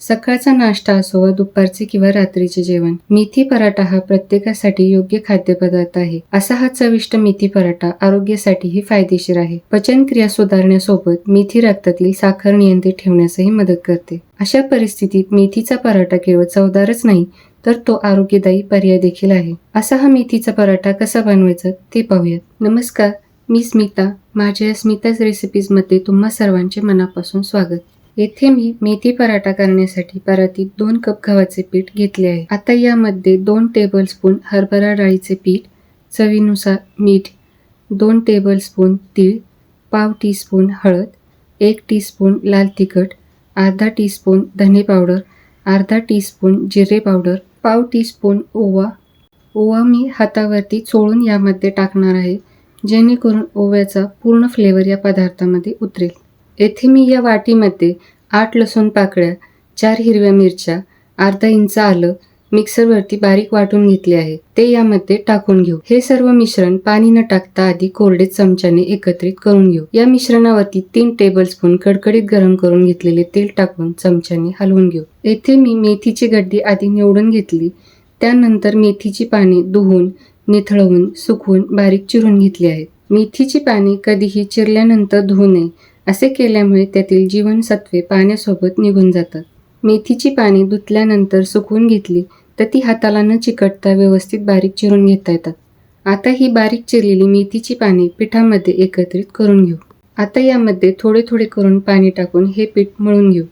सकाळचा नाश्ता असो व दुपारचे किंवा रात्रीचे जेवण मेथी पराठा हा प्रत्येकासाठी योग्य खाद्यपदार्थ आहे. असा हा चविष्ट मेथी पराठा आरोग्यासाठीही फायदेशीर आहे. पचनक्रिया सुधारण्यासोबत मेथी रक्तातील साखर नियंत्रित ठेवण्यासही मदत करते. अशा परिस्थितीत मेथीचा पराठा केवळ चवदारच नाही तर तो आरोग्यदायी पर्याय देखील आहे. असा हा मेथीचा पराठा कसा बनवायचा ते पाहूयात. नमस्कार मी स्मिता. माझ्या स्मिताज रेसिपीजमध्ये तुम्हा सर्वांचे मनापासून स्वागत. येथे मी मेथी पराठा करण्यासाठी परातीत दोन कप गव्हाचे पीठ घेतले आहे. आता यामध्ये दोन टेबलस्पून हरभरा डाळीचे पीठ चवीनुसार मीठ दोन टेबलस्पून तीळ पाव टीस्पून हळद एक टीस्पून लाल तिखट अर्धा टीस्पून धने पावडर अर्धा टीस्पून जिरे पावडर पाव टीस्पून ओवा. ओवा मी हातावरती चोळून यामध्ये टाकणार आहे जेणेकरून ओव्याचा पूर्ण फ्लेवर या पदार्थामध्ये उतरेल. येथे मी या वाटीमध्ये आठ लसूण पाकळ्या चार हिरव्या मिरच्या अर्धा इंच आलं मिक्सरवरती बारीक वाटून घेतले आहे. ते यामध्ये टाकून घेऊ. हे सर्व मिश्रण पाणी न टाकता आधी कोरडे चमच्याने एकत्रित करून घेऊ. या मिश्रणावरती तीन टेबलस्पून कडकडीत गरम करून घेतलेले तेल टाकून चमच्याने हलवून घेऊ. येथे मी मेथीची गड्डी आधी निवडून घेतली त्यानंतर मेथीची पाने धुवून निथळवून सुकवून बारीक चिरून घेतली आहेत. मेथीची पाने कधीही चिरल्यानंतर धुवू नये असे केल्यामुळे त्यातील जीवनसत्वे पाण्यासोबत निघून जातात. मेथीची पाने धुतल्यानंतर सुकवून घेतली तर ती हाताला न चिकटता व्यवस्थित बारीक चिरून घेता येतात. आता ही बारीक चिरलेली मेथीची पाने पिठामध्ये एकत्रित करून घेऊ. आता यामध्ये थोडे थोडे करून पाणी टाकून हे पीठ मळून घेऊ.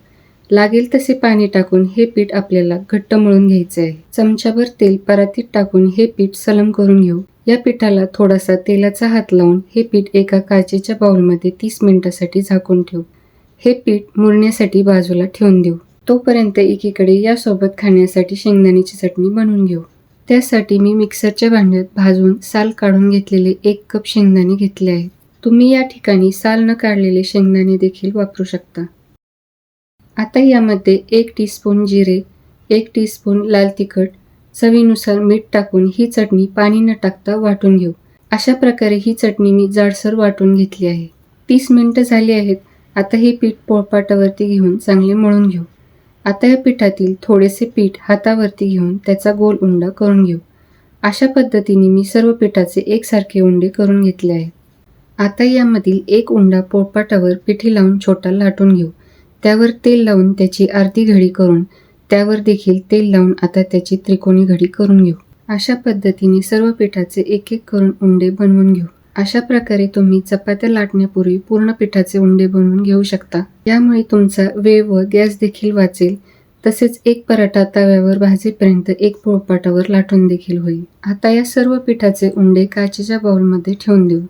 लागेल तसे पाणी टाकून हे पीठ आपल्याला घट्ट मळून घ्यायचे आहे. चमच्याभर तेल परातीत टाकून हे पीठ सलम करून घेऊ. या पिठाला थोडासा तेलाचा हात लावून हे पीठ एका काचेच्या बाउलमध्ये तीस मिनिटासाठी झाकून ठेवू. हे पीठ मुरण्यासाठी बाजूला ठेवून देऊ. तोपर्यंत एकीकडे यासोबत खाण्यासाठी शेंगदाण्याची चटणी बनवून घेऊ. त्यासाठी मी मिक्सरच्या भांड्यात भाजून साल काढून घेतलेले एक कप शेंगदाणे घेतले आहेत. तुम्ही या ठिकाणी साल न काढलेले शेंगदाणे देखील वापरू शकता. आता यामध्ये एक टीस्पून जिरे एक टीस्पून लाल तिखट चवीनुसार मीठ टाकून ही चटणी पाणी न टाकता वाटून घेऊ. अशा प्रकारे ही चटणी मी जाडसर वाटून घेतली आहे. तीस मिनिटं झाली आहेत. आता हे पीठ पोळपाटावरती घेऊन चांगले मळून घेऊ. आता या पिठातील थोडेसे पीठ हातावरती घेऊन त्याचा गोल उंडा करून घेऊ. अशा पद्धतीने मी सर्व पिठाचे एकसारखे उंडे करून घेतले आहेत. आता यामधील एक उंडा पोळपाटावर पिठी लावून छोटा लाटून घेऊ. त्यावर तेल लावून त्याची अर्धी घडी करून त्यावर देखील तेल लावून आता त्याची त्रिकोणी घडी करून घेऊ. अशा पद्धतीने सर्व पिठाचे एक एक करून उंडे बनवून घेऊ. अशा प्रकारे तुम्ही चपात्या लाटण्यापूर्वी पूर्ण पिठाचे उंडे बनवून घेऊ शकता. यामुळे तुमचा वेळ व गॅस देखील वाचेल. तसेच एक पराठा तव्यावर भाजेपर्यंत एक पोळपाटावर लाटून देखील होईल. आता या सर्व पिठाचे उंडे काचेच्या बाउलमध्ये ठेवून देऊ.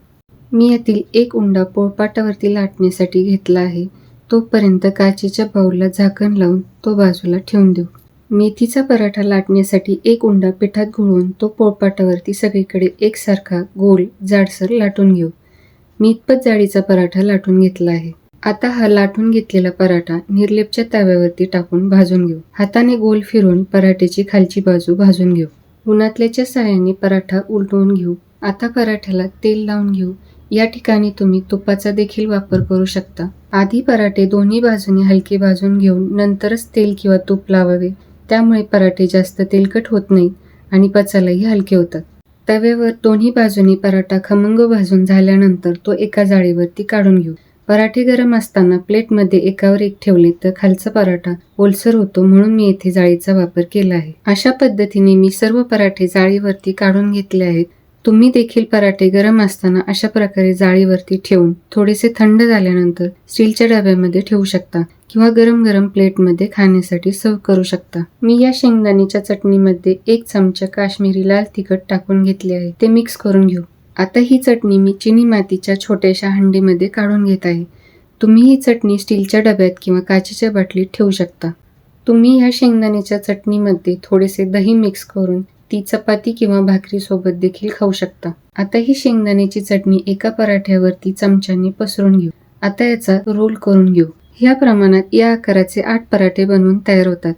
मी यातील एक उंडा पोळपाटावरती लाटण्यासाठी घेतला आहे. तोपर्यंत काचेच्या बाऊलला झाकण लावून तो बाजूला ठेवून देऊ. मेथीचा पराठा लाटण्यासाठी एक उंडा पिठात घोळून तो पोळपाटावरती सगळीकडे एकसारखा गोल जाडसर लाटून घेऊ. मी इतपत जाडीचा पराठा लाटून घेतला आहे. आता हा लाटून घेतलेला पराठा निर्लेपच्या तव्यावरती टाकून भाजून घेऊ. हाताने गोल फिरून पराठ्याची खालची बाजू भाजून घेऊ. उन्हातल्याच्या साह्याने पराठा उलटवून घेऊ. आता पराठ्याला तेल लावून घेऊ. या ठिकाणी तुम्ही तुपाचा देखील वापर करू शकता. आधी पराठे दोन्ही बाजूने हलके भाजून घेऊन नंतरच तेल किंवा तूप लावावे. त्यामुळे पराठे जास्त तेलकट होत नाही आणि पचायलाही हलके होतात. तव्यावर दोन्ही बाजूनी पराठा खमंग भाजून झाल्यानंतर तो एका जाळीवरती काढून घेऊ. पराठे गरम असताना प्लेटमध्ये एकावर एक ठेवले तर खालचा पराठा ओलसर होतो म्हणून मी येथे जाळीचा वापर केला आहे. अशा पद्धतीने मी सर्व पराठे जाळीवरती काढून घेतले आहेत. तुम्ही देखील पराठे गरम असताना अशा प्रकारे जाळीवरती ठेवून थोडेसे थंड झाल्यानंतर स्टीलच्या डब्यामध्ये ठेवू शकता किंवा गरम गरम प्लेटमध्ये खाण्यासाठी सर्व करू शकता. मी या शेंगदाणीच्या चटणीमध्ये एक चमचा काश्मीरी लाल तिखट टाकून घेतले आहे. ते मिक्स करून घेऊ. आता ही चटणी मी चिनी मातीच्या छोट्याशा हंडीमध्ये काढून घेत आहे. तुम्ही ही चटणी स्टीलच्या डब्यात किंवा काचेच्या बाटलीत ठेवू शकता. तुम्ही या शेंगदाण्याच्या चटणीमध्ये थोडेसे दही मिक्स करून ती चपाती किंवा भाकरी सोबत देखील खाऊ शकता. आता ही शेंगदाण्याची चटणी एका पराठ्यावरती चमच्याने पसरून घेऊ. आता याचा रोल करून घेऊ. ह्या प्रमाणात या आकाराचे आठ पराठे बनवून तयार होतात.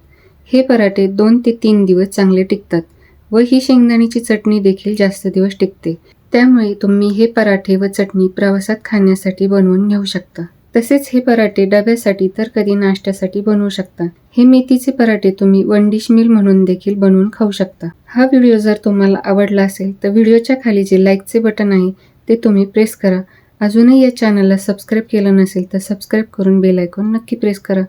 हे पराठे दोन ते तीन दिवस चांगले टिकतात व ही शेंगदाण्याची चटणी देखील जास्त दिवस टिकते. त्यामुळे तुम्ही हे पराठे व चटणी प्रवासात खाण्यासाठी बनवून घेऊ शकता. तसेच हे पराठे डब्यासाठी तर कधी नाश्त्यासाठी बनवू शकता. हे मेथीचे पराठे तुम्ही वन डिश मील म्हणून देखील बनवून खाऊ शकता. हा व्हिडिओ जर तुम्हाला आवडला असेल तर व्हिडिओच्या खाली जे लाईकचे बटन आहे ते तुम्ही प्रेस करा. अजूनही या चॅनलला सबस्क्राईब केलं नसेल तर सबस्क्राईब करून बेल आयकॉन नक्की प्रेस करा.